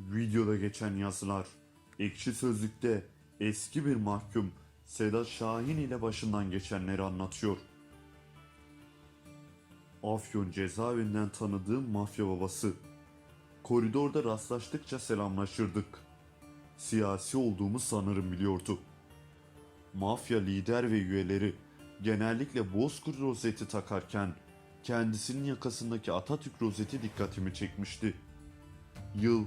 Videoda geçen yazılar, ekşi sözlükte eski bir mahkum Sedat Şahin ile başından geçenleri anlatıyor. Afyon cezaevinden tanıdığım mafya babası. Koridorda rastlaştıkça selamlaşırdık. Siyasi olduğumu sanırım biliyordu. Mafya lider ve üyeleri genellikle bozkır rozeti takarken kendisinin yakasındaki Atatürk rozeti dikkatimi çekmişti. Yıl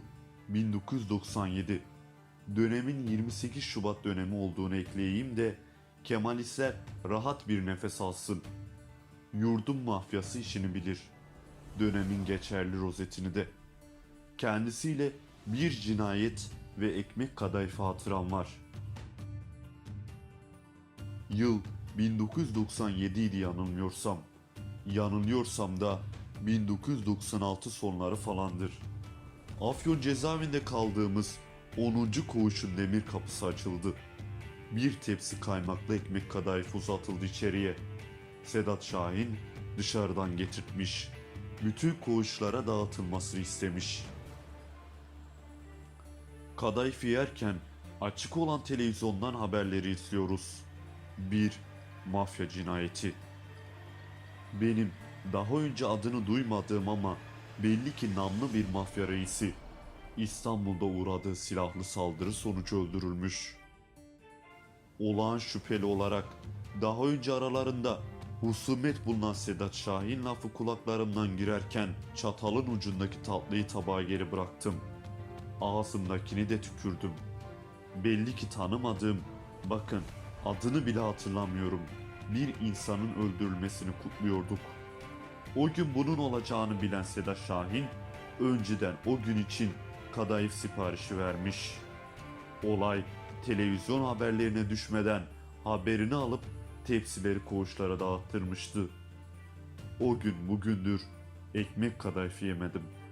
1997. Dönemin 28 Şubat dönemi olduğunu ekleyeyim de Kemalistler rahat bir nefes alsın. Yurdum mafyası işini bilir. Dönemin geçerli rozetini de. Kendisiyle bir cinayet ve ekmek kadayıfı hatıram var. Yıl 1997 idi yanılmıyorsam. Yanılıyorsam da 1996 sonları falandır. Afyon cezaevinde kaldığımız 10. koğuşun demir kapısı açıldı. Bir tepsi kaymaklı ekmek kadayıfı uzatıldı içeriye. Sedat Şahin dışarıdan getirtmiş. Bütün koğuşlara dağıtılmasını istemiş. Kadayıfı yerken açık olan televizyondan haberleri izliyoruz. Bir mafya cinayeti. Benim daha önce adını duymadığım ama belli ki namlı bir mafya reisi İstanbul'da uğradığı silahlı saldırı sonucu öldürülmüş. Olağan şüpheli olarak daha önce aralarında husumet bulunan Sedat Şahin lafı kulaklarımdan girerken çatalın ucundaki tatlıyı tabağa geri bıraktım. Ağzımdakini de tükürdüm. Belli ki tanımadığım, bakın adını bile hatırlamıyorum. Bir insanın öldürülmesini kutluyorduk. O gün bunun olacağını bilen Sedat Şahin, önceden o gün için kadayıf siparişi vermiş. Olay televizyon haberlerine düşmeden haberini alıp tepsileri koğuşlara dağıttırmıştı. O gün bugündür ekmek kadayıfı yemedim.''